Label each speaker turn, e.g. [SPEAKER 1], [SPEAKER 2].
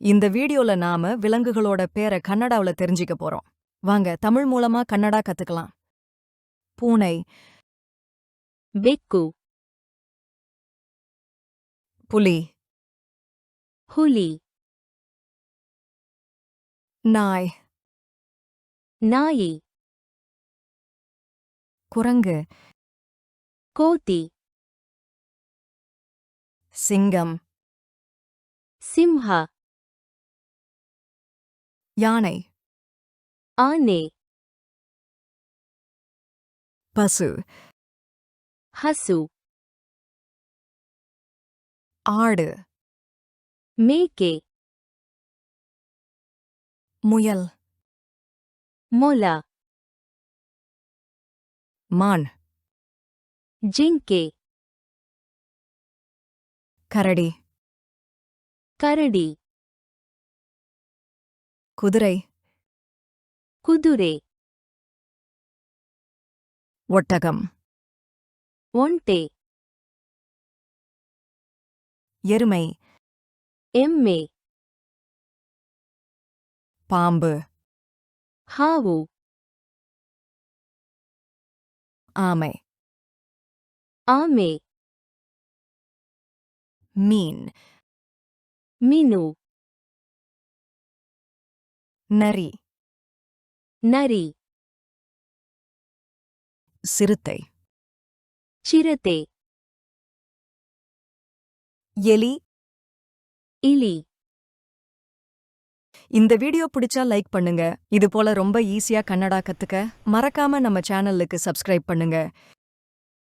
[SPEAKER 1] இந்த வீடியோல நாம விலங்குகளோட பேரை கன்னடாவுல தெரிஞ்சுக்க போறோம் வாங்க தமிழ் மூலமா கன்னடா கத்துக்கலாம் பூனை
[SPEAKER 2] ಬೆಕ್ಕು
[SPEAKER 1] புலி
[SPEAKER 2] ಹುಲಿ
[SPEAKER 1] நாய்
[SPEAKER 2] ನಾಯಿ
[SPEAKER 1] குரங்கு
[SPEAKER 2] ಕೋತಿ
[SPEAKER 1] சிங்கம்
[SPEAKER 2] ಸಿಂಹ
[SPEAKER 1] யானை.
[SPEAKER 2] ஆனே.
[SPEAKER 1] பசு.
[SPEAKER 2] ஹசு.
[SPEAKER 1] ஆடு.
[SPEAKER 2] மேகே
[SPEAKER 1] முயல்.
[SPEAKER 2] மோலா
[SPEAKER 1] மான்.
[SPEAKER 2] ஜிங்கே.
[SPEAKER 1] கரடி.
[SPEAKER 2] கரடி.
[SPEAKER 1] குதிரை.
[SPEAKER 2] குதிரை.
[SPEAKER 1] ஒட்டகம்.
[SPEAKER 2] ஒன்டே
[SPEAKER 1] எருமை.
[SPEAKER 2] எம்மே.
[SPEAKER 1] பாம்பு.
[SPEAKER 2] ஹாவு.
[SPEAKER 1] ஆமை.
[SPEAKER 2] ஆமே.
[SPEAKER 1] மீன்.
[SPEAKER 2] மினு.
[SPEAKER 1] நரி.
[SPEAKER 2] நரி.
[SPEAKER 1] சிறுத்தை.
[SPEAKER 2] சிறுத்தை.
[SPEAKER 1] எலி.
[SPEAKER 2] இலி.
[SPEAKER 1] இந்த வீடியோ பிடிச்சா லைக் பண்ணுங்க. இது போல ரொம்ப ஈஸியா கன்னடா கத்துக்க மறக்காம நம்ம சேனலுக்கு சப்ஸ்கிரைப் பண்ணுங்க.